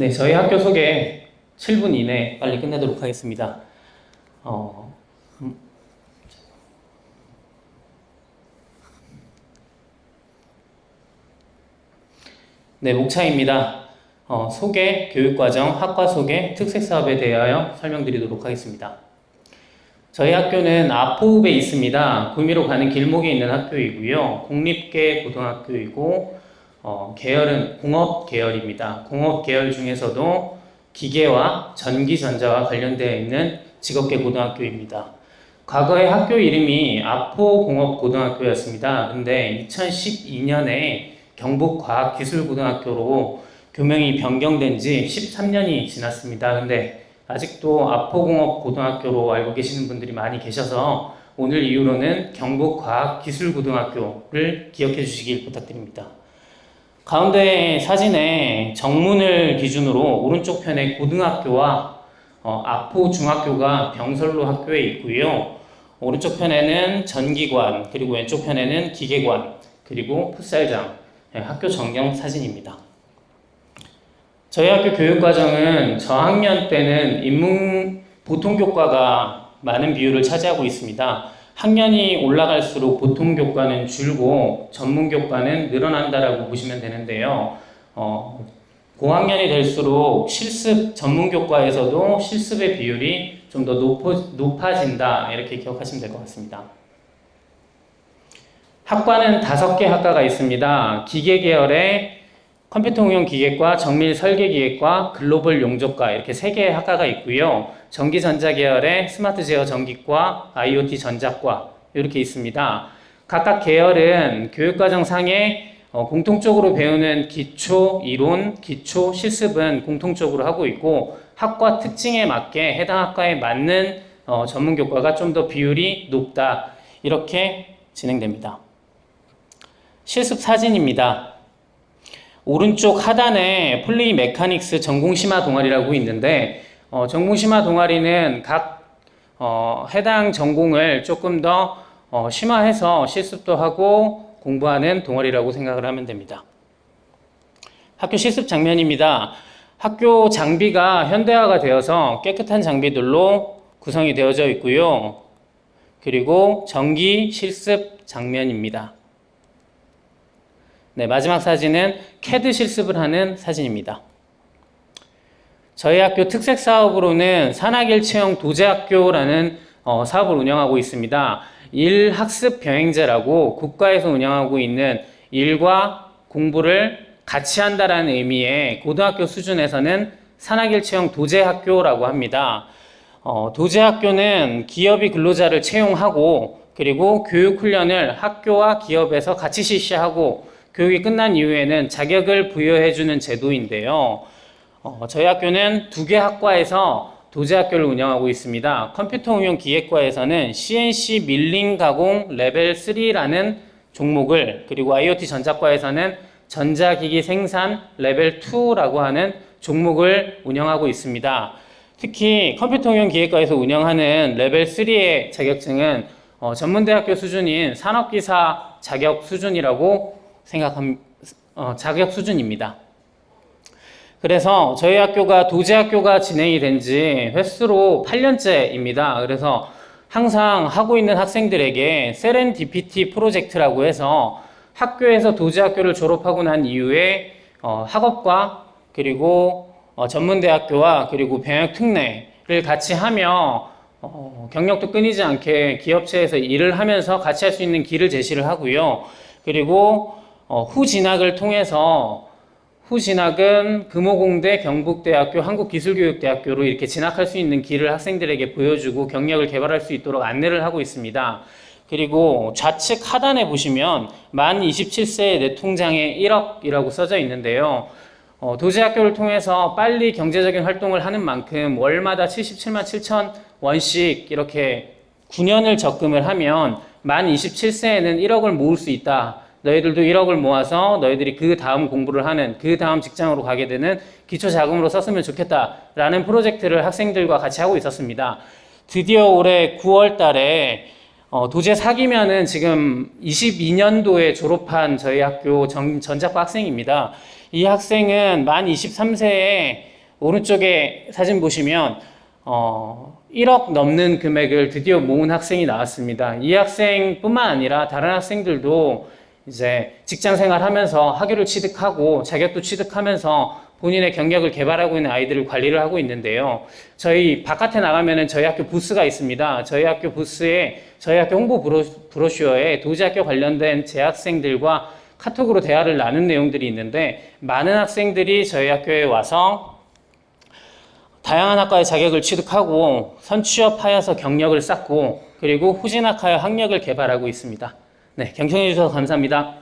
네, 저희 학교 소개 7분 이내 빨리 끝내도록 하겠습니다. 어, 음. 네, 목차입니다. 어, 소개, 교육과정, 학과 소개, 특색 사업에 대하여 설명드리도록 하겠습니다. 저희 학교는 아포읍에 있습니다. 구미로 가는 길목에 있는 학교이고요. 공립계 고등학교이고 어, 계열은 공업 계열입니다. 공업 계열 중에서도 기계와 전기 전자와 관련되어 있는 직업계 고등학교입니다. 과거에 학교 이름이 아포공업고등학교였습니다. 근데 2012년에 경북과학기술고등학교로 교명이 변경된 지 13년이 지났습니다. 근데 아직도 아포공업고등학교로 알고 계시는 분들이 많이 계셔서 오늘 이후로는 경북과학기술고등학교를 기억해 주시길 부탁드립니다. 가운데 사진에 정문을 기준으로 오른쪽 편에 고등학교와 어, 아포 중학교가 병설로 학교에 있고요. 오른쪽 편에는 전기관, 그리고 왼쪽 편에는 기계관, 그리고 풋살장, 네, 학교 전경 사진입니다. 저희 학교 교육과정은 저학년 때는 인문 보통교과가 많은 비율을 차지하고 있습니다. 학년이 올라갈수록 보통 교과는 줄고 전문 교과는 늘어난다라고 보시면 되는데요. 어, 고학년이 될수록 실습 전문 교과에서도 실습의 비율이 좀 더 높아진다 이렇게 기억하시면 될 것 같습니다. 학과는 다섯 개 학과가 있습니다. 기계 계열의 컴퓨터 응용 기계과, 정밀 설계 기계과, 글로벌 용접과 이렇게 세 개의 학과가 있고요. 전기 전자 계열의 스마트 제어 전기과, IoT 전자과 이렇게 있습니다. 각각 계열은 교육과정 상에 어, 공통적으로 배우는 기초 이론, 기초 실습은 공통적으로 하고 있고 학과 특징에 맞게 해당 학과에 맞는 어, 전문 교과가 좀 더 비율이 높다 이렇게 진행됩니다. 실습 사진입니다. 오른쪽 하단에 플레이 메카닉스 전공 심화 동아리라고 있는데 어, 전공 심화 동아리는 각 어, 해당 전공을 조금 더 어, 심화해서 실습도 하고 공부하는 동아리라고 생각을 하면 됩니다. 학교 실습 장면입니다. 학교 장비가 현대화가 되어서 깨끗한 장비들로 구성이 되어져 있고요. 그리고 전기 실습 장면입니다. 네, 마지막 사진은 캐드 실습을 하는 사진입니다. 저희 학교 특색 사업으로는 산학일 체형 도제학교라는 어, 사업을 운영하고 있습니다. 일학습 병행제라고 국가에서 운영하고 있는 일과 공부를 같이 한다라는 의미의 고등학교 수준에서는 산학일 체형 도제학교라고 합니다. 어, 도제학교는 기업이 근로자를 채용하고 그리고 교육훈련을 학교와 기업에서 같이 실시하고 교육이 끝난 이후에는 자격을 부여해주는 제도인데요. 어, 저희 학교는 두 개 학과에서 도제학교를 운영하고 있습니다. 컴퓨터 응용 기계과에서는 CNC 밀링 가공 레벨 3라는 종목을 그리고 IoT 전자과에서는 전자기기 생산 레벨 2라고 하는 종목을 운영하고 있습니다. 특히 컴퓨터 응용 기계과에서 운영하는 레벨 3의 자격증은 어, 전문대학교 수준인 산업기사 자격 수준이라고 생각함 어, 자격 수준입니다. 그래서 저희 학교가 도제 학교가 진행이 된 지 횟수로 8년째입니다. 그래서 항상 하고 있는 학생들에게 세렌디피티 프로젝트라고 해서 학교에서 도제 학교를 졸업하고 난 이후에 어, 학업과 그리고 어, 전문대학교와 그리고 병역 특례를 같이 하며 어, 경력도 끊이지 않게 기업체에서 일을 하면서 같이 할 수 있는 길을 제시를 하고요. 그리고 어, 후 진학을 통해서 후 진학은 금호공대, 경북대학교, 한국기술교육대학교로 이렇게 진학할 수 있는 길을 학생들에게 보여주고 경력을 개발할 수 있도록 안내를 하고 있습니다. 그리고 좌측 하단에 보시면 만 27세의 내 통장에 1억이라고 써져 있는데요. 어, 도제학교를 통해서 빨리 경제적인 활동을 하는 만큼 월마다 77만 7천 원씩 이렇게 9년을 적금을 하면 만 27세에는 1억을 모을 수 있다. 너희들도 1억을 모아서 너희들이 그 다음 공부를 하는 그 다음 직장으로 가게 되는 기초 자금으로 썼으면 좋겠다라는 프로젝트를 학생들과 같이 하고 있었습니다. 드디어 올해 9월 달에 어, 도제 사기면은 지금 22년도에 졸업한 저희 학교 전, 전작과 학생입니다. 이 학생은 만 23세에 오른쪽에 사진 보시면 어, 1억 넘는 금액을 드디어 모은 학생이 나왔습니다. 이 학생뿐만 아니라 다른 학생들도 이제 직장 생활하면서 학위를 취득하고 자격도 취득하면서 본인의 경력을 개발하고 있는 아이들을 관리를 하고 있는데요. 저희 바깥에 나가면은 저희 학교 부스가 있습니다. 저희 학교 부스에 저희 학교 홍보 브로, 브로슈어에 도지학교 관련된 재학생들과 카톡으로 대화를 나눈 내용들이 있는데 많은 학생들이 저희 학교에 와서 다양한 학과의 자격을 취득하고 선취업하여서 경력을 쌓고 그리고 후진학하여 학력을 개발하고 있습니다. 네, 경청해 주셔서 감사합니다.